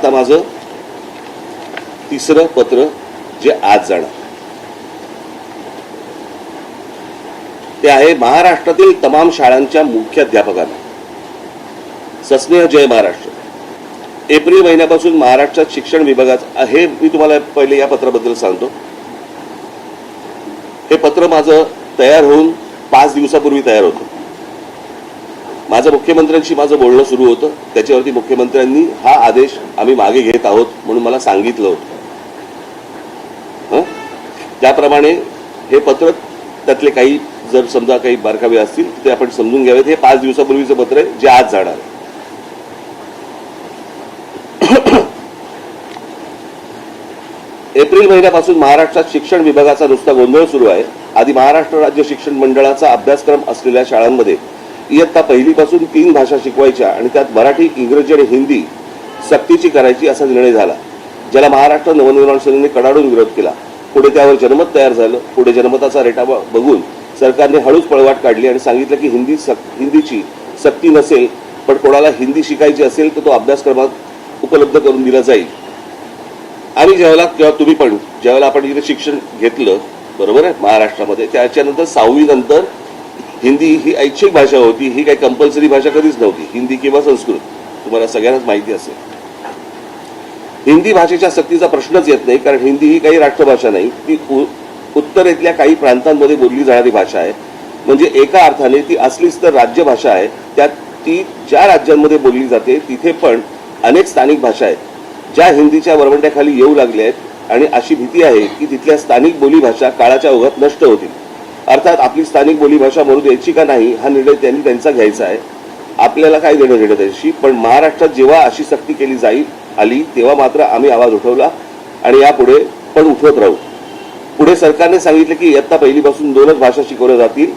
आता माझं तिसरं पत्र जे आज जाणार. ते आहे महाराष्ट्रातील तमाम शाळांच्या मुख्याध्यापकांना. सस्नेह जय महाराष्ट्र. एप्रिल महिन्यापासून महाराष्ट्रात शिक्षण विभागात हे मी तुम्हाला पहिले या पत्राबद्दल सांगतो. हे पत्र माझं तयार होऊन पाच दिवसापूर्वी तयार होतं. माझं मुख्यमंत्र्यांशी माझं बोलणं सुरू होतं. त्याच्यावरती मुख्यमंत्र्यांनी हा आदेश आम्ही मागे घेत आहोत म्हणून मला सांगितलं होतं. त्याप्रमाणे हे पत्र त्यातले काही जर समजा काही बारकावे असतील ते आपण समजून घ्यावेत. हे पाच दिवसापूर्वीचं पत्र आहे जे आज जाणार आहे. एप्रिल महिन्यापासून महाराष्ट्रात शिक्षण विभागाचा नुसता गोंधळ सुरू आहे. आधी महाराष्ट्र राज्य शिक्षण मंडळाचा अभ्यासक्रम असलेल्या शाळांमध्ये इयत्ता पहिलीपासून तीन भाषा शिकवायच्या आणि त्यात मराठी इंग्रजी आणि हिंदी सक्तीची करायची असा निर्णय झाला ज्याला महाराष्ट्र नवनिर्माण सेनेने कडाडून विरोध केला. पुढे त्यावर जनमत तयार झालं. पुढे जनमताचा रेटा बघून सरकारने हळूच पळवाट काढली आणि सांगितलं की हिंदी सक हिंदीची सक्ती नसेल पण कोणाला हिंदी शिकायची असेल तर तो अभ्यासक्रमात उपलब्ध करून दिला जाईल. आणि ज्यावेळेला किंवा तुम्ही पण ज्यावेळेला आपण इथे शिक्षण घेतलं बरोबर आहे? महाराष्ट्रामध्ये त्याच्यानंतर सहावी नंतर हिंदी ही ऐच्छिक भाषा होती ही काही कंपल्सरी भाषा कधीच नव्हती. हिंदी किंवा संस्कृत. तुम्हाला सगळ्यांनाच माहिती असेल. हिंदी भाषेच्या सक्तीचा प्रश्नच येत नाही कारण हिंदी ही काही राष्ट्रभाषा नाही. ती उत्तरेतल्या काही प्रांतांमध्ये बोलली जाणारी भाषा आहे. म्हणजे एका अर्थाने ती असलीच तर राज्यभाषा आहे. त्यात ती ज्या राज्यांमध्ये बोलली जाते तिथे पण अनेक स्थानिक भाषा आहेत. ज्या हिंदीच्या वरवंट्याखाली येऊ लागल्या आहेत आणि अशी भीती आहे की तिथल्या स्थानिक बोलीभाषा काळाच्या ओघात नष्ट होतील. अर्थात आपली स्थानिक बोलीभाषा बोलू द्यायची का नाही हा निर्णय त्यांनी त्यांचा घ्यायचा आहे. आपल्याला काय देणं घेणं त्याच्याशी पण महाराष्ट्रात जेव्हा अशी सक्ती केली जाईल आली तेव्हा मात्र आम्ही आवाज उठवला आणि यापुढे पण उठवत राहू. पुढे सरकारने सांगितले की इयत्ता पहिलीपासून दोनच भाषा शिकवल्या जातील.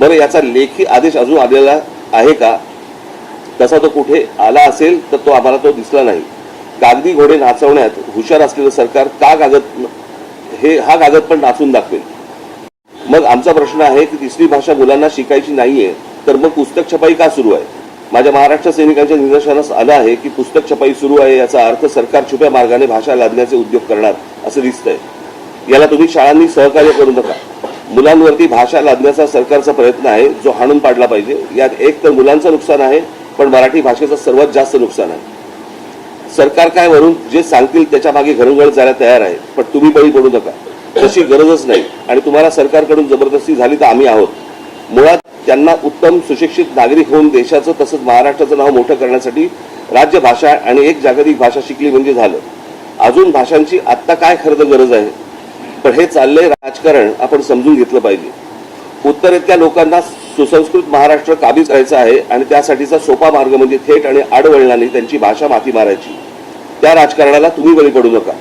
बरं याचा लेखी आदेश अजून आलेला आहे का? तसा तो कुठे आला असेल तर तो आम्हाला तो दिसला नाही. कागदी घोडे नाचवण्यात हुशार असलेलं सरकार का कागद हे हा कागद पण नाचून दाखवेल. मग आमचा प्रश्न आहे की तिसरी भाषा मुलांना शिकायची नाहीये तर मग पुस्तक छपाई का सुरू आहे? माझ्या महाराष्ट्र सैनिकांच्या निदर्शनास आलं आहे की पुस्तक छपाई सुरू आहे याचा अर्थ सरकार छुप्या मार्गाने भाषा लादण्याचे उद्योग करणार असं दिसतंय. याला तुम्ही शाळांनी सहकार्य करू नका. मुलांवरती भाषा लादण्याचा सरकारचा प्रयत्न आहे जो हाणून पाडला पाहिजे. यात एक तर मुलांचं नुकसान आहे पण मराठी भाषेचं सर्वात जास्त नुकसान आहे. सरकार काय वरून जे सांगतील त्याच्यामागे घरंगळ जायला तयार आहे पण तुम्ही बळी पडू नका. तशी गरजच नाही. आणि तुम्हाला सरकारकडून जबरदस्ती झाली तर आम्ही आहोत. मुळात त्यांना उत्तम सुशिक्षित नागरिक होऊन देशाचं तसंच महाराष्ट्राचं नाव मोठं करण्यासाठी राज्यभाषा आणि एक जागतिक भाषा शिकली म्हणजे झालं. अजून भाषांची आत्ता काय खरं तर गरज आहे? पण हे चाललंय राजकारण आपण समजून घेतलं पाहिजे. उत्तरेतल्या लोकांना सुसंस्कृत महाराष्ट्र काबीज करायचं आहे आणि त्यासाठीचा सोपा मार्ग म्हणजे थेट आणि आडवळणाने त्यांची भाषा माती मारायची. त्या राजकारणाला तुम्ही बळी पडू नका.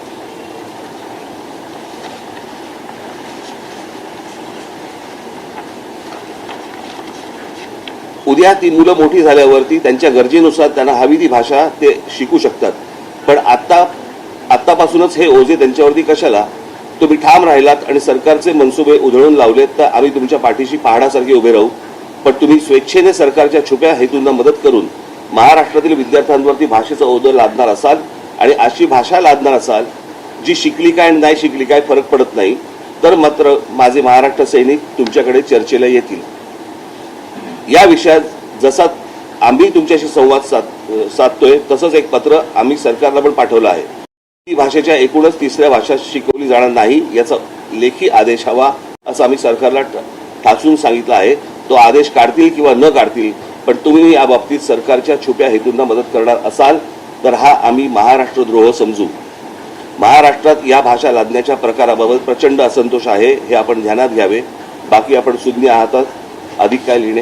उद्या ती मुलं मोठी झाल्यावरती त्यांच्या गरजेनुसार त्यांना हवी ती भाषा ते शिकू शकतात. पण आत्ता आत्तापासूनच हे ओझे त्यांच्यावरती कशाला? तुम्ही ठाम राहिलात आणि सरकारचे मनसुबे उधळून लावलेत तर आम्ही तुमच्या पाठीशी पहाडासारखे उभे राहू. पण तुम्ही स्वेच्छेने सरकारच्या छुप्या हेतूंना मदत करून महाराष्ट्रातील विद्यार्थ्यांवरती भाषेचं ओझं लादणार असाल आणि अशी भाषा लादणार असाल जी शिकली काय आणि नाही शिकली काय फरक पडत नाही तर मात्र माझे महाराष्ट्र सैनिक तुमच्याकडे चर्चेला येतील. या विषयात जसा आम्ही तुमच्याशी संवाद साध साधतोय तसंच एक पत्र आम्ही सरकारला पण पाठवलं आहे. ती भाषेच्या एकूणच तिसऱ्या भाषा शिकवली जाणार नाही याचा लेखी आदेश हवा असं आम्ही सरकारला ठ- ठासून सांगितलं आहे. तो आदेश काढतील किंवा न काढतील पण तुम्ही या बाबतीत सरकारच्या छुप्या हेतूंना मदत करणार असाल तर हा आम्ही महाराष्ट्रद्रोह समजू. महाराष्ट्रात या भाषा लादण्याच्या प्रकाराबाबत प्रचंड असंतोष आहे हे आपण ध्यानात घ्यावे. बाकी आपण शून्य आहात अधिक काय लिहिणे?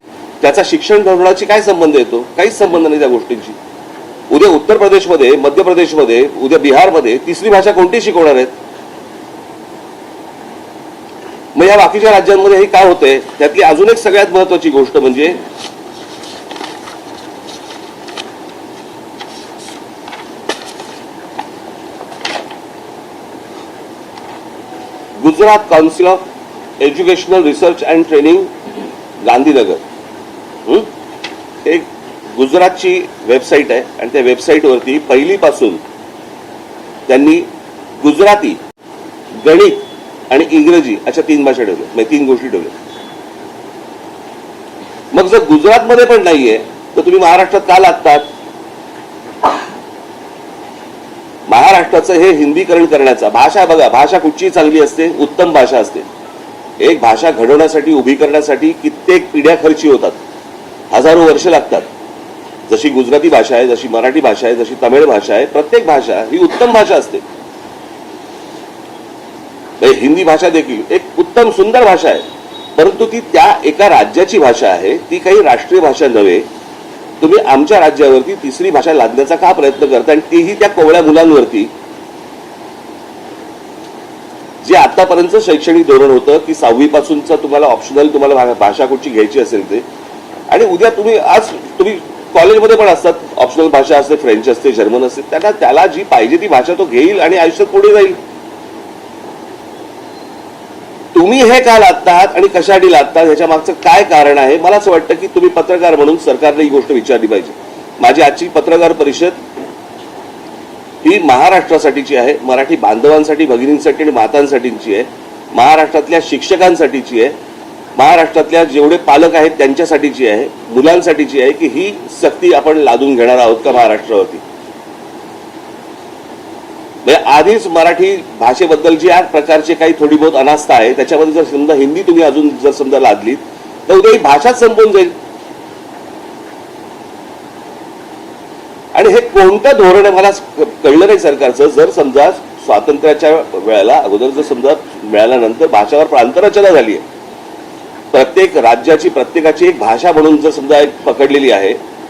त्याचा शिक्षण धोरणाशी काय संबंध येतो? काहीच संबंध नाही त्या गोष्टींशी. उद्या उत्तर प्रदेशमध्ये मध्य प्रदेशमध्ये उद्या बिहारमध्ये तिसरी भाषा कोणती शिकवणार आहेत? मग या बाकीच्या राज्यांमध्ये हे काय होतंय? त्यातली अजून एक सगळ्यात महत्वाची गोष्ट म्हणजे Gujarat council of educational research and training Gandhinagar. गुजरातची वेबसाईट आहे आणि त्या वेबसाईटवरती पहिलीपासून त्यांनी गुजराती गणित आणि इंग्रजी अशा तीन भाषा ठेवल्या. म्हणजे तीन गोष्टी ठेवल्या. मग जर गुजरातमध्ये पण नाहीये तर तुम्ही महाराष्ट्रात का लागतात? महाराष्ट्राचं हे हिंदीकरण करण्याचा भाषा बघा भाषा कुठची चांगली असते उत्तम भाषा असते. एक भाषा घडवण्यासाठी उभी करण्यासाठी कित्येक पिढ्या खर्ची होतात. हजारो वर्ष लागतात. जशी गुजराती भाषा आहे जशी मराठी भाषा आहे जशी तमिळ भाषा आहे प्रत्येक भाषा ही उत्तम भाषा असते. हिंदी भाषा देखील एक उत्तम सुंदर भाषा आहे. परंतु ती त्या एका राज्याची भाषा आहे ती काही राष्ट्रीय भाषा नव्हे. तुम्ही आमच्या राज्यावरती तिसरी भाषा लादण्याचा का प्रयत्न करता आणि तीही त्या कोवळ्या मुलांवरती. जे आतापर्यंत शैक्षणिक धोरण होतं की सहावी पासूनच तुम्हाला ऑप्शनल तुम्हाला भाषा कुठची घ्यायची असेल ते. आणि उद्या तुम्ही आज तुम्ही कॉलेजमध्ये पण असतात. ऑप्शनल भाषा असते फ्रेंच असते जर्मन असते. त्यांना त्याला जी पाहिजे ती भाषा तो घेईल आणि आयुष्यात पुढे जाईल. तुम्ही हे का लादतात आणि कशासाठी लादतात ह्याच्या मागचं काय कारण आहे? मला असं वाटतं की तुम्ही पत्रकार म्हणून सरकारने ही गोष्ट विचारली पाहिजे. माझी आजची पत्रकार परिषद ही महाराष्ट्रासाठीची आहे मराठी बांधवांसाठी भगिनींसाठी आणि मातांसाठीची आहे महाराष्ट्रातल्या शिक्षकांसाठीची आहे महाराष्ट्रातल्या जेवढे पालक आहेत त्यांच्यासाठीची आहे मुलांसाठीची आहे की ही सक्ती आपण लादून घेणार आहोत का महाराष्ट्रावरती? म्हणजे आधीच मराठी भाषेबद्दल जी या प्रकारची काही थोडी बहुत अनास्था आहे त्याच्यामध्ये जर समजा हिंदी तुम्ही अजून जर समजा लादलीत तर उद्या ही भाषाच संपून जाईल. आणि हे कोणतं धोरण आहे मला कळलं नाही सरकारचं जर समजा स्वातंत्र्याच्या वेळेला अगोदर जर समजा मिळाल्यानंतर भाषावर प्रांतरचना झाली आहे. प्रत्येक राज्याची प्रत्येकाची एक भाषा म्हणून जर समजा एक पकडलेली आहे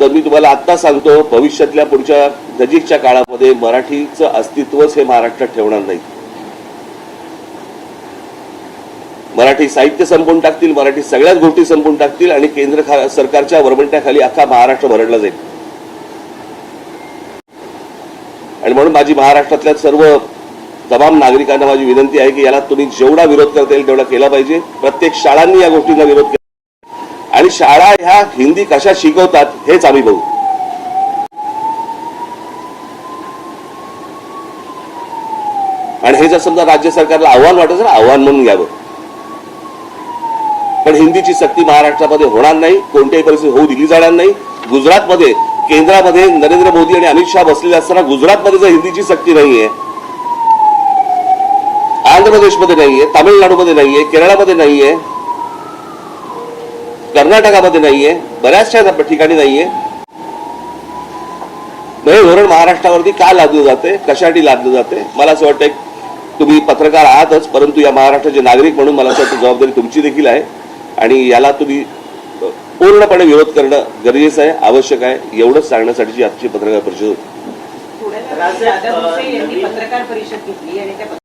तर मी तुम्हाला आत्ता सांगतो भविष्यातल्या पुढच्या नजीकच्या काळामध्ये मराठीचं अस्तित्वच हे महाराष्ट्रात ठेवणार नाही मराठी साहित्य संपून टाकतील मराठी सगळ्याच गोष्टी संपून टाकतील आणि केंद्र खा- सरकारच्या वरवंट्याखाली अख्खा महाराष्ट्र भरडला जाईल. आणि म्हणून माझी महाराष्ट्रातल्या सर्व तमाम नागरिकांना माझी विनंती आहे की याला तुम्ही जेवढा विरोध करता येईल तेवढा केला पाहिजे. प्रत्येक शाळांनी या गोष्टींना विरोध केला आणि शाळा ह्या हिंदी कशा शिकवतात हेच आम्ही बघू. आणि हे जर समजा राज्य सरकारला आव्हान वाटत असेल आव्हान म्हणून घ्यावं. पण हिंदीची सक्ती महाराष्ट्रामध्ये होणार नाही कोणत्याही परिस्थिती होऊ दिली जाणार नाही. गुजरातमध्ये केंद्रामध्ये नरेंद्र मोदी आणि अमित शहा बसलेले असताना गुजरातमध्ये जर हिंदीची सक्ती नाहीये आंध्र प्रदेशमध्ये नाहीये तामिळनाडूमध्ये नाहीये केरळामध्ये नाहीये कर्नाटकामध्ये नाहीये बऱ्याचशा ठिकाणी नाहीये. मग हे धोरण महाराष्ट्रावरती का लादलं जाते कशासाठी लादलं जाते मला असं वाटतं तुम्ही पत्रकार आहातच परंतु या महाराष्ट्राचे नागरिक म्हणून मला असं वाटतं जबाबदारी तुमची देखील आहे. आणि याला तुम्ही पूर्णपणे विरोध करणं गरजेचं आहे आवश्यक आहे एवढंच सांगण्यासाठीची आजची पत्रकार परिषद होती.